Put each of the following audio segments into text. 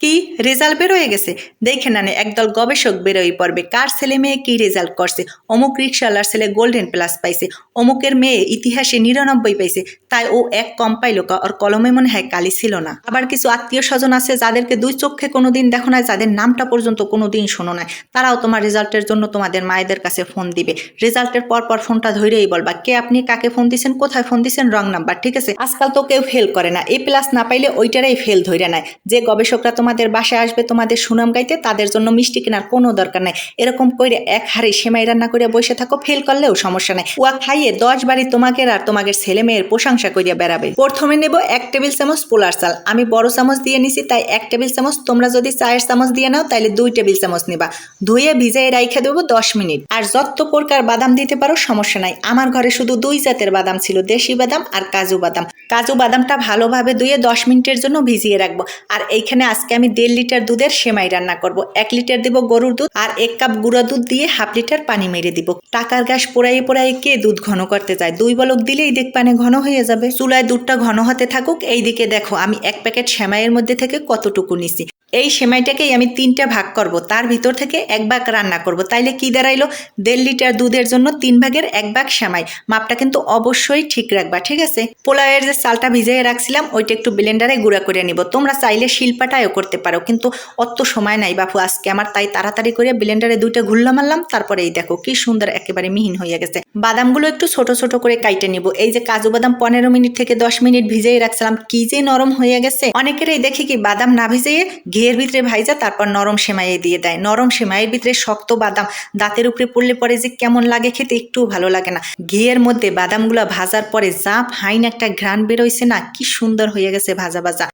কি? রেজাল্ট বেরোয় গেছে। দেখে নানে, একদল গবেষক বেরোই পড়বে। কার ছেলে মেয়ে কি রেজাল্ট করছে? অমুক রিক্সাওয়ালার ছেলে গোল্ডেন প্লাস পাইছে। অমুকের মেয়ে ইতিহাসে নিরানব্বই পাইছে। তাই ও এক কম পাইলো ওর কলমে মনে হয় কালি ছিল না। আবার কিছু আত্মীয় স্বজন আছে যাদেরকে দুই চোখে কোনোদিন দেখো না যাদের নামটা পর্যন্ত কোনোদিন শোনো না তারাও তোমার রেজাল্টের জন্য তোমাদের মায়েদের কাছে ফোন দিবে। রেজাল্টের পর পর ফোনটা ধরেই বলবা, কে আপনি? কাকে ফোন দিছেন? কোথায় ফোন দিছেন? Wrong number. ঠিক আছে? আজকাল তো কেউ ফেল করে না। এ প্লাস না পাইলে ওইটারাই ফেল ধরে নেয়। যে গবেষকরা তোমাদের বাসায় আসবে, তোমাদের সুনাম গাইতে তাদের জন্য মিষ্টি কেনার কোনো দরকার নাই। এরকম করে এক হাড়ি সেমাই রান্না করে বসে থাকো ফেল করলেও সমস্যা নাই। উয়া খাইয়ে দশ বাড়ি তোমাকে আর তোমাদের ছেলে মেয়ের প্রশংসা করিয়া বেড়াবে। প্রথমে নেব এক টেবিল চামচ পোলার চাল। আমি বড় চামচ দিয়ে নিছি, তাই এক টেবিল চামচ। তোমরা যদি চায়ের চামচ দিয়ে নাও তাহলে দুই টেবিল চামচ নিবা। ধুয়ে ভিজাই রাইখে দেবো দশ মিনিট। আর যত প্রকার বাদাম দিতে পারো, সমস্যা নাই। আমার ঘরে শুধু দুই জাতের বাদাম ছিল, দেশি বাদাম আর কাজু বাদাম। কাজু বাদামটা ভালোভাবে ধুয়ে দশ মিনিটের জন্য ভিজিয়ে রাখব। আর এইখানে আজকে আমি দেড় লিটার দুধের সেমাই রান্না করব। এক লিটার দিব গরুর দুধ আর এক কাপ গুঁড়া দুধ দিয়ে হাফ লিটার পানি মেরে দিব। টাকার গ্যাস পোড়াইয়ে পোড়াইয়ে কে দুধ ঘন করতে যায় দুই বলক দিলেই দেখ পানে ঘন হয়ে যাবে। চুলায় দুধটা ঘন হতে থাকুক, এইদিকে দেখো আমি এক প্যাকেট সেমাইয়ের মধ্যে থেকে কতটুকু নিছি। এই সেমাইটাকেই আমি তিনটা ভাগ করব। তার ভিতর থেকে এক ভাগ রান্না করব। তাইলে কি দাঁড়াইলো? দেড় লিটার দুধের জন্য তিন ভাগের এক ভাগ সেমাই। মাপটা কিন্তু অবশ্যই ঠিক রাখবা, ঠিক আছে? পোলাওয়ের যে চালটা ভিজিয়ে রাখছিলাম, ওইটা একটু ব্লেন্ডারে গুঁড়া করে নিব। তোমরা চাইলে শিল্পাটাও করতে পারো, কিন্তু অত সময় নাই, বাপু, আজকে আমার তাই তাড়াতাড়ি করে ব্লেন্ডারে দুইটা ঘুরলা মারলাম, তারপরে এই দেখো কি সুন্দর একেবারে মিহিন হয়ে গেছে। বাদামগুলো একটু ছোট ছোট করে কাইটে নিব। এই যে কাজু বাদাম পনেরো মিনিট থেকে দশ মিনিট ভিজিয়ে রাখছিলাম, কি যে নরম হয়ে গেছে। অনেকেরই দেখি কি বাদাম না ভিজিয়ে ঘিয়ের ভিতরে ভাইজা, তারপর নরম সেমাইয়ে দিয়ে দেয়। নরম সেমাইয়ের ভিতরে শক্ত বাদাম, দাঁতের উপরে পড়লে পরে যে কেমন লাগে খেতে একটু ভালো লাগে না। ঘিয়ের মধ্যে বাদামগুলো ভাজার পরে যা ফাইন একটা ঘ্রাণ বেরোইছে না, কি সুন্দর হয়ে গেছে ভাজা ভাজা।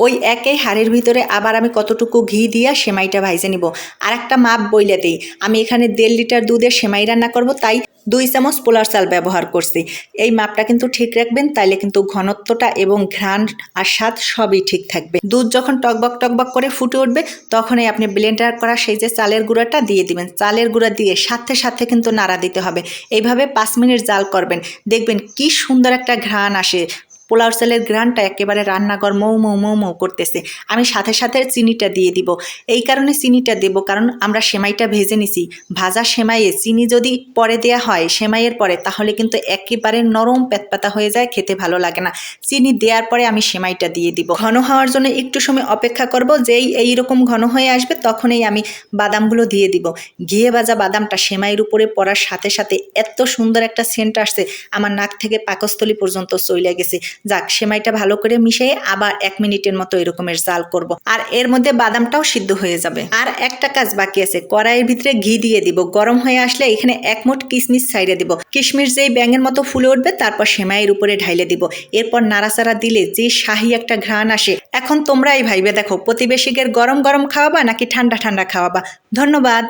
ওই একই হাড়ের ভিতরে আবার আমি কতটুকু ঘি দিয়া সেমাইটা ভাইজে নিব। আর একটা মাপ বইলে দিই। আমি এখানে দেড় লিটার দুধের সেমাই রান্না করব, তাই দুই চামচ পোলার চাল ব্যবহার করছি। এই মাপটা কিন্তু ঠিক রাখবেন, তাইলে কিন্তু ঘনত্বটা এবং ঘ্রাণ আর স্বাদ সবই ঠিক থাকবে। দুধ যখন টকবক টকবক করে ফুটে উঠবে, তখনই আপনি ব্লেন্ডার করা সেই যে চালের গুঁড়াটা দিয়ে দিবেন। চালের গুঁড়া দিয়ে সাথে সাথে কিন্তু নাড়া দিতে হবে। এইভাবে পাঁচ মিনিট জাল করবেন। দেখবেন কি সুন্দর একটা ঘ্রাণ আসে। পোলাও চালের গ্রানটা একেবারে রান্নাঘর মৌ মৌ মৌ মৌ করতেছে। আমি সাথে সাথে চিনিটা দিয়ে দিব। এই কারণে চিনিটা দেব, কারণ আমরা সেমাইটা ভেজে নিছি। ভাজা সেমাইয়ে চিনি যদি পরে দেয়া হয়, সেমাইয়ের পরে, তাহলে কিন্তু একেবারে নরম প্যাতপাতা হয়ে যায়, খেতে ভালো লাগে না। চিনি দেওয়ার পরে আমি সেমাইটা দিয়ে দিব। ঘন হওয়ার জন্য একটু সময় অপেক্ষা করব, যেই এই রকম ঘন হয়ে আসবে, তখনই আমি বাদামগুলো দিয়ে দিব। ঘিয়ে ভাজা বাদামটা সেমাইয়ের উপরে পড়ার সাথে সাথে এত সুন্দর একটা সেন্ট আসছে, আমার নাক থেকে পাকস্থলী পর্যন্ত চলে গেছে। যাক, সেমাইটা ভালো করে মিশিয়ে আবার এক মিনিটের মতো এরকমের জাল করব। আর এর মধ্যে বাদামটাও সিদ্ধ হয়ে যাবে। আর একটা কাজ বাকি আছে, কড়াইয়ের ভিতরে ঘি দিয়ে দিব। গরম হয়ে আসলে এখানে এক মুঠ কিশমিশ ছাইড়ে দিব। কিশমিশ যেই ব্যাঙের মতো ফুলে উঠবে, তারপর সেমাইয়ের উপরে ঢাইলে দিব। এরপর নাড়াচাড়া দিলে যে শাহি একটা ঘ্রাণ আসে। এখন তোমরাই ভাইবে দেখো, প্রতিবেশীদের গরম গরম খাওয়াবা নাকি ঠান্ডা ঠান্ডা খাওয়াবা? ধন্যবাদ।